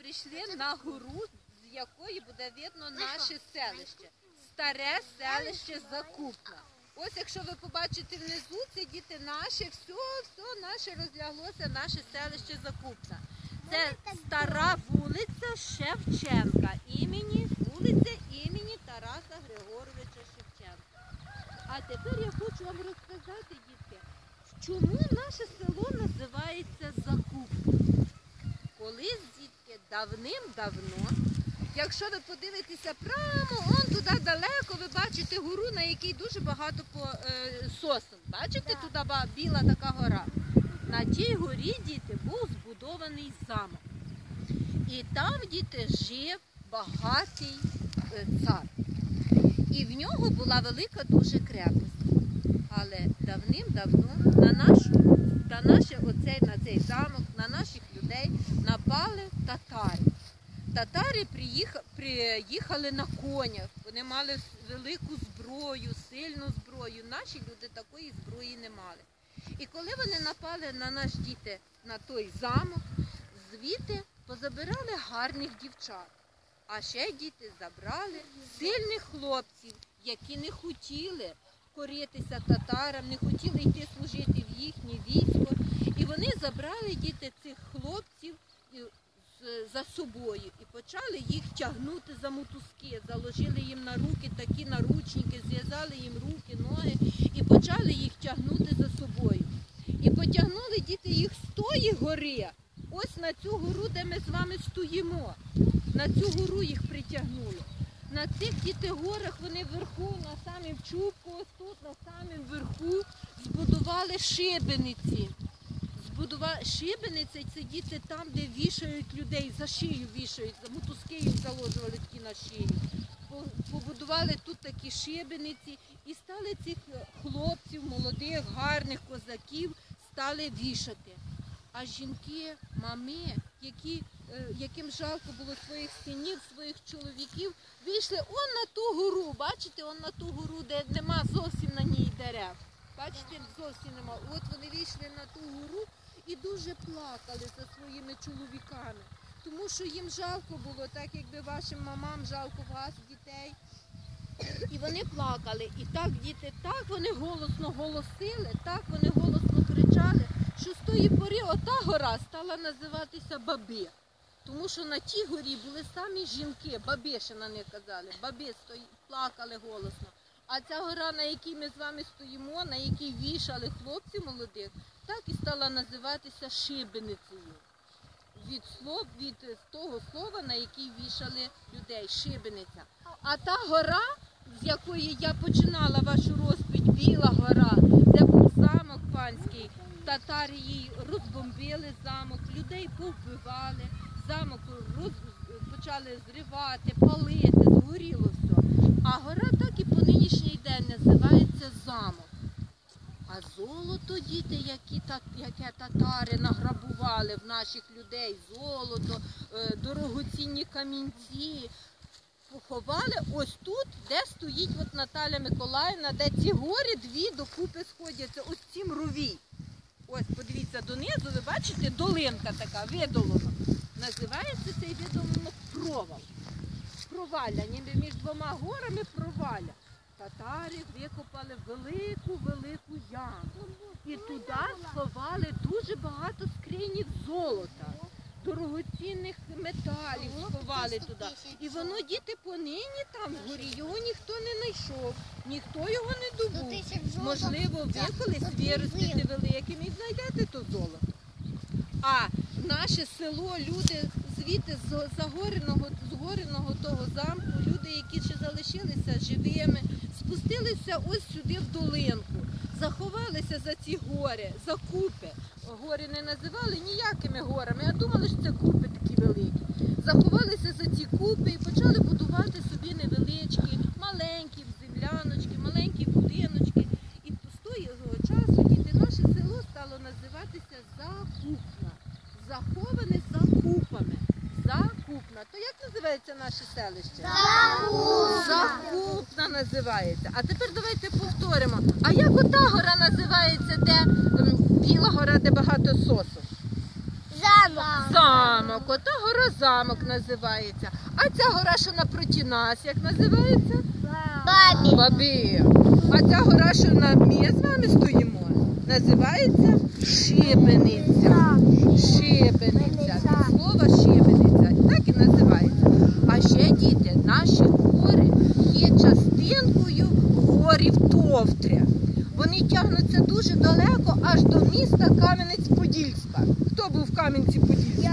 прийшли на гору, з якої буде видно наше селище. Старе селище Закупна. Ось якщо ви побачите внизу, це діти наше, все, все наше розляглося, наше селище Закупна. Це стара вулиця Шевченка, імені, вулиця імені Тараса Григоровича Шевченка. А тепер я хочу вам розказати, дітки, чому наше село називається Закупна. Колись, дітки, давним-давно, якщо ви подивитеся прямо, он туди далеко, ви бачите гору, на якій дуже багато е, сосен. Бачите, туди біла така гора. На тій горі, діти, був збудований замок. І там, діти, жив багатий е, цар. І в нього була велика дуже крепость. Але давним-давно на нашу, на наше оцей, на цей замок, на наших людей напали татари. Татари приїхали на конях, вони мали велику зброю, сильну зброю. Наші люди такої зброї не мали. І коли вони напали на наш діти на той замок, звідти позабирали гарних дівчат. А ще діти забрали сильних хлопців, які не хотіли коритися татарам, не хотіли йти служити в їхнє військо. І вони забрали діти цих хлопців за собою і почали їх тягнути за мотузки, заложили їм на руки такі наручники, зв'язали їм руки, ноги і почали їх тягнути за собою. І потягнули діти їх з тої гори, ось на цю гору, де ми з вами стоїмо. На цю гору їх притягнули. На цих діти горах вони вверху, на самім чубку, ось тут, на самім верху, збудували шибениці. Збудува... Шибениці це діти там, де вішають людей, за шию вішають, мотузки їм заложували такі на шию. Побудували тут такі шибениці і стали цих хлопців, молодих, гарних козаків, стали вішати. А жінки, мами, які, е, яким жалко було своїх синів, своїх чоловіків, вийшли он на ту гору. Бачите, он на ту гору, де нема зовсім на ній дерев. Бачите, зовсім нема. От вони вийшли на ту гору і дуже плакали за своїми чоловіками. Тому що їм жалко було, так якби вашим мамам жалко вас, дітей. І вони плакали. І так діти, так вони голосно голосили, так вони голосно кричали, що з тої пори ота гора стала називатися Баби. Тому що на тій горі були самі жінки, баби ще на них казали, баби стої, плакали голосно. А ця гора, на якій ми з вами стоїмо, на якій вішали хлопців молодих, так і стала називатися Шибеницею. Від слов, від того слова, на якій вішали людей, шибениця. А та гора, з якої я починала вашу розповідь, Біла гора, де був замок панський, татари її розбомбили замок, людей повбивали, замок роз, почали зривати, палити, згоріло все. А гора так і по нинішній день називається замок. А золото, діти, які яке татари награбували в наших людей, золото, е, дорогоцінні камінці, поховали ось тут, де стоїть от Наталя Миколаївна, де ці гори дві докупи сходяться, ось ці мрові. Ось, подивіться донизу, ви бачите, долинка така, видолона. Називається цей видолонок провал. Провалля, ніби між двома горами провалля. Татари викопали велику-велику яму. І туди сховали дуже багато скринів золота, дорогоцінних металів сховали туди. І воно діти понині там горі його ніхто не знайшов, ніхто його не добув. Можливо, ви колись виростете великим і знайдете то золото. А наше село, люди звідти з загореного, згореного того замку, люди, які ще залишилися живими, спустилися ось сюди в долинку, заховалися за ці гори, за купи. Гори не називали ніякими горами, а думали, що це купи такі великі. Заховалися за ці купи і почали будувати собі невеличкі, маленькі земляночки, маленькі будиночки. І з того часу діти наше село стало називатися Закупна. Заховане за купами. Закупна. То як називається наше селище? Закупна називається. А тепер давайте повторимо. А як ота гора називається, де біла гора, де багато сосу? Замок. Замок. Ота гора замок називається. А ця гора, що напроти нас, як називається? Бабі. Бабі. А ця гора, що на ми з вами стоїмо, називається Шибениця. Шибениця. Від слова шибениця. Так і називається. А ще діти, наші гори є частинкою горів Товтря. Вони тягнуться дуже далеко, аж до міста Кам'янець-Подільська. Хто був в Кам'янці-Подільська?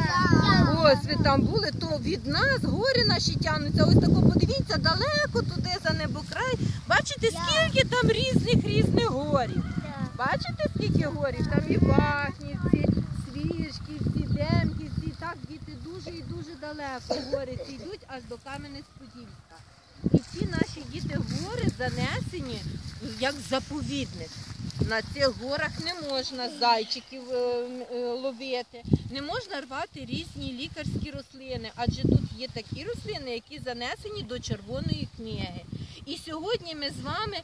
Ось ви там були, то від нас гори наші тягнуться. Ось тако подивіться далеко туди за небокрай. Бачите, скільки там різних різних горів. Бачите, скільки горів? Там і Бахнівці, Свіжківці, Демківці. Так діти дуже і дуже далеко гори ці йдуть аж до Кам'янець-Подільська. І ці наші діти гори занесені як заповідник. На цих горах не можна зайчиків е, е, ловити, не можна рвати різні лікарські рослини, адже тут є такі рослини, які занесені до червоної книги. І сьогодні ми з вами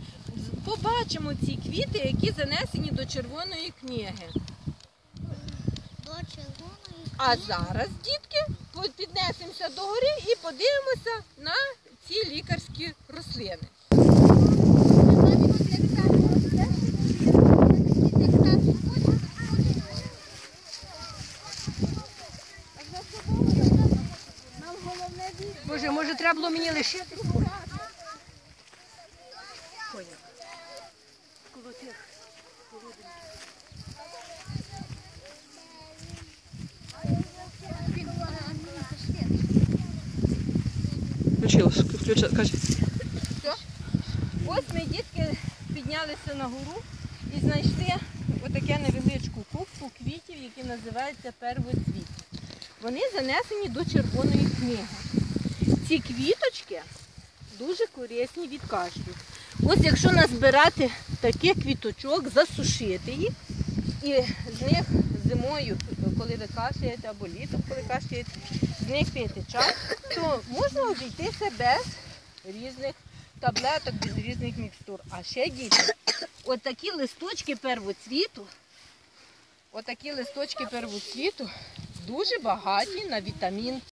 побачимо ці квіти, які занесені до червоної книги. А зараз, дітки, піднесемося до гори і подивимося на ці лікарські рослини. Боже, може треба було мені лишити? Включа, кажи. Ось ми дітки піднялися на гору і знайшли отаке невеличку купку квітів, які називаються первоцвіт. Вони занесені до червоної книги. Ці квіточки дуже корисні від кашлю. Ось якщо назбирати таких квіточок, засушити їх і з них зимою, коли ви кашляєте, або літом, коли кашляєте, з них пити чай, то можна обійтися без різних таблеток, без різних мікстур. А ще діти, отакі листочки первоцвіту, отакі листочки первоцвіту дуже багаті на вітамін